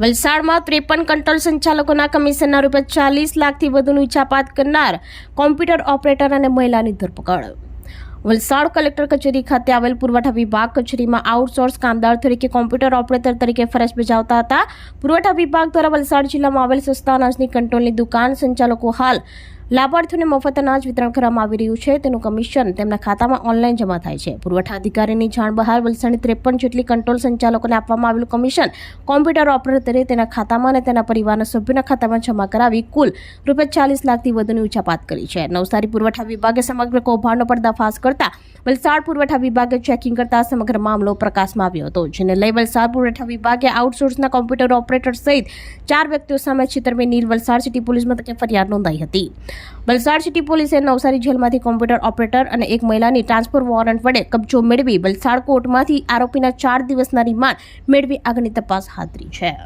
વલસાડમાં ત્રેપન કંટ્રોલ સંચાલકોના કમિશનના રૂપિયા ચાલીસ લાખથી વધુનું ઇચ્છાપાત કરનાર કોમ્પ્યુટર ઓપરેટર અને મહિલાની ધરપકડ. વલસાડ કલેક્ટર કચેરી ખાતે આવેલ પુરવઠા વિભાગ કચેરીમાં આઉટસોર્સ કામદાર તરીકે કોમ્પ્યુટર ઓપરેટર તરીકે ફરજ બજાવતા હતા. પુરવઠા વિભાગ દ્વારા વલસાડ જિલ્લામાં આવેલ સસ્તા અનાજની કંટ્રોલની દુકાન સંચાલકો હાલ લાભાર્થીઓને મફત અનાજ વિતરણ કરવામાં આવી રહ્યું છે. તેનું કમિશન તેમના ખાતામાં ઓનલાઈન જમા થાય છે. પુરવઠા અધિકારીની જાણ બહાર વલસાડની ત્રેપન જેટલી કંટ્રોલ સંચાલકોને આપવામાં આવેલું કમિશન કોમ્પ્યુટર ઓપરેટરે તેના ખાતામાં અને તેના પરિવારના સભ્યોના ખાતામાં જમા કરાવી કુલ રૂપિયા ચાલીસ લાખથી વધુની ઉચાપાત કરી છે. નવસારી પુરવઠા વિભાગે સમગ્ર કૌભાંડનો પર્દાફાશ કરતા વલસાડ પુરવઠા વિભાગે ચેકિંગ કરતા સમગ્ર મામલો પ્રકાશમાં આવ્યો હતો, જેને લઈ વલસાડ પુરવઠા વિભાગે આઉટસોર્સના કોમ્પ્યુટર ઓપરેટર સહિત ચાર વ્યક્તિઓ સામે છેતરપિંડી. વલસાડ સિટી પોલીસ મથકે ફરિયાદ નોંધાઈ હતી. વલસાડ સિટી પોલીસે નવસારી જેલમાંથી કોમ્પ્યુટર ઓપરેટર અને એક મહિલાની ટ્રાન્સફર વોરંટ વડે કબજો મેળવી વલસાડ કોર્ટમાંથી આરોપીના ચાર દિવસના રિમાન્ડ મેળવી આગળની તપાસ હાથ છે.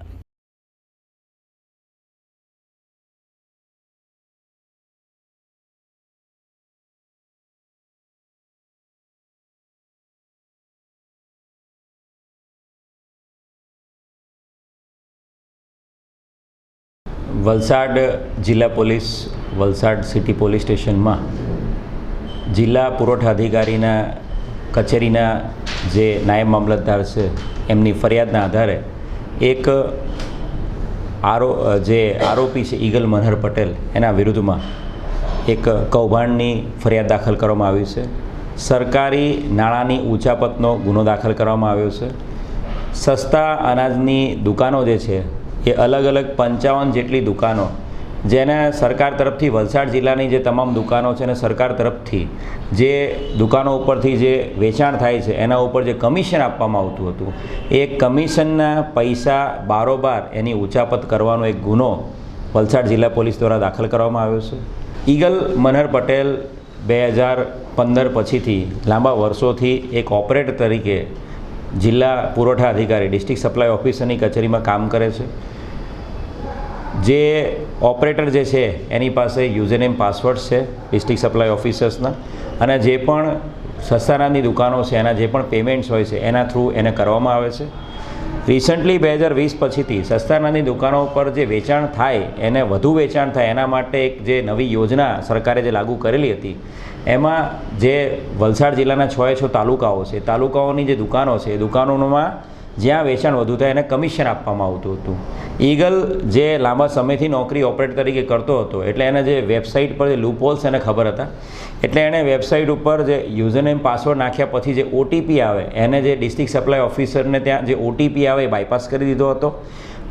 વલસાડ જિલ્લા પોલીસ વલસાડ સિટી પોલીસ સ્ટેશનમાં જિલ્લા પુરવઠા અધિકારીના કચેરીના જે નાયબ મામલતદાર છે, એમની ફરિયાદના આધારે એક આરો, જે આરોપી છે, ઈગલ મનહર પટેલ, એના વિરુદ્ધમાં એક કૌભાંડની ફરિયાદ દાખલ કરવામાં આવી છે. સરકારી નાણાંની ઉચાપતનો ગુનો દાખલ કરવામાં આવ્યો છે. સસ્તા અનાજની દુકાનો જે છે, એ અલગ અલગ પંચાવન જેટલી દુકાનો જેને સરકાર તરફથી વલસાડ જિલ્લાની જે તમામ દુકાનો છે અને સરકાર તરફથી જે દુકાનો ઉપરથી જે વેચાણ થાય છે, એના ઉપર જે કમિશન આપવામાં આવતું હતું, એ કમિશનના પૈસા બારોબાર એની ઉચાપત કરવાનો એક ગુનો વલસાડ જિલ્લા પોલીસ દ્વારા દાખલ કરવામાં આવ્યો છે. ઈગલ મનહર પટેલ બે હજાર પંદર પછીથી લાંબા વર્ષોથી એક ઓપરેટર તરીકે જિલ્લા પુરવઠા અધિકારી, ડિસ્ટ્રિક્ટ સપ્લાય ઓફિસરની કચેરીમાં કામ કરે છે. જે ઓપરેટર જે છે, એની પાસે યુઝરનેમ, પાસવર્ડ છે, ડિસ્ટ્રિક્ટ સપ્લાય ઓફિસર્સના. અને જે પણ સસ્તાનાની દુકાનો છે, એના જે પણ પેમેન્ટ્સ હોય છે, એના થ્રુ એને કરવામાં આવે છે. રિસન્ટલી બે હજાર વીસ પછીથી સસ્તાનાની દુકાનો પર જે વેચાણ થાય, એને વધુ વેચાણ થાય, એના માટે એક જે નવી યોજના સરકારે જે લાગુ કરેલી હતી, એમાં જે વલસાડ જિલ્લાના છ છ તાલુકાઓ છે. તાલુકાઓની જે દુકાનો છે, એ દુકાનોમાં જ્યાં વેચાણ વધુ થાય એને કમિશન આપવામાં આવતું હતું. ઈગલ જે લાંબા સમયથી નોકરી ઓપરેટ તરીકે કરતો હતો, એટલે એને જે વેબસાઇટ પર જે લૂપહોલ્સ એને ખબર હતા, એટલે એણે વેબસાઇટ ઉપર જે યુઝરનેમ પાસવર્ડ નાખ્યા પછી જે ઓટીપી આવે, એને જે ડિસ્ટ્રિક્ટ સપ્લાય ઓફિસરને ત્યાં જે ઓટીપી આવે એ બાયપાસ કરી દીધો હતો.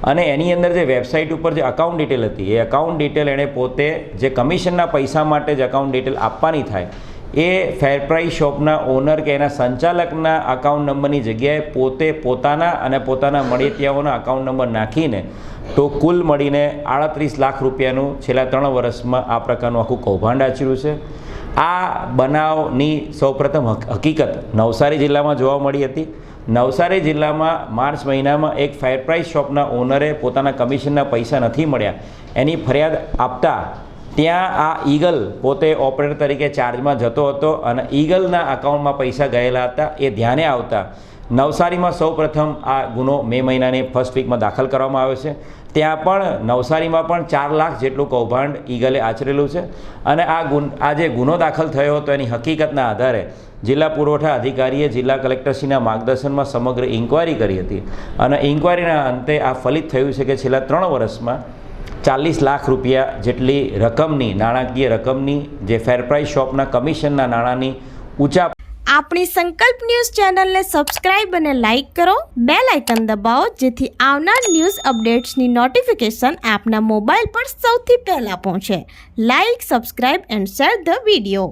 અને એની અંદર જે વેબસાઇટ ઉપર જે અકાઉન્ટ ડિટેલ હતી, એ અકાઉન્ટ ડિટેલ એણે પોતે જે કમિશનના પૈસા માટે જ અકાઉન્ટ ડિટેલ આપવાની થાય એ ફેર પ્રાઇસ શોપના ઓનર કે એના સંચાલકના અકાઉન્ટ નંબરની જગ્યાએ પોતે પોતાના અને પોતાના મળેતિયાઓના અકાઉન્ટ નંબર નાખીને તો કુલ મળીને આડત્રીસ લાખ રૂપિયાનું છેલ્લા ત્રણ વર્ષમાં આ પ્રકારનું આખું કૌભાંડ આચર્યું છે. આ બનાવની સૌપ્રથમ હક- હકીકત નવસારી જિલ્લામાં જોવા મળી હતી. નવસારી જિલ્લામાં માર્ચ મહિનામાં એક ફાયર પ્રાઇસ શોપના ઓનરે પોતાના કમિશનના પૈસા નથી મળ્યા. એની ફરિયાદ આપતા ત્યાં આ ઈગલ પોતે ઓપરેટર તરીકે ચાર્જમાં જતો હતો અને ઈગલના અકાઉન્ટમાં પૈસા ગયેલા હતા. એ ધ્યાને આવતા નવસારીમાં સૌપ્રથમ આ ગુનો મે મહિનાની ફર્સ્ટ વીકમાં દાખલ કરવામાં આવ્યો છે. ત્યાં પણ નવસારીમાં પણ ચાર લાખ જેટલું કૌભાંડ ઈગલે આચરેલું છે અને આ ગુન, આ જે ગુનો દાખલ થયો હતો એની હકીકતના આધારે જિલ્લા પુરવઠા અધિકારીએ જિલ્લા કલેક્ટરશ્રીના માર્ગદર્શનમાં સમગ્ર ઇન્કવાયરી કરી હતી. અને ઇન્કવાયરીના અંતે આ ફલિત થયું છે કે છેલ્લા ત્રણ વર્ષમાં ચાલીસ લાખ રૂપિયા જેટલી રકમની, નાણાકીય રકમની જે ફેર શોપના કમિશનના નાણાંની ઊંચા આપણી સંકલ્પ ન્યૂઝ ચેનલને સબસ્ક્રાઇબ અને લાઇક કરો. બે લાઇકન દબાવો, જેથી આવનાર ન્યૂઝ અપડેટ્સની નોટિફિકેશન આપના મોબાઈલ પર સૌથી પહેલાં પહોંચે. Like subscribe and share the video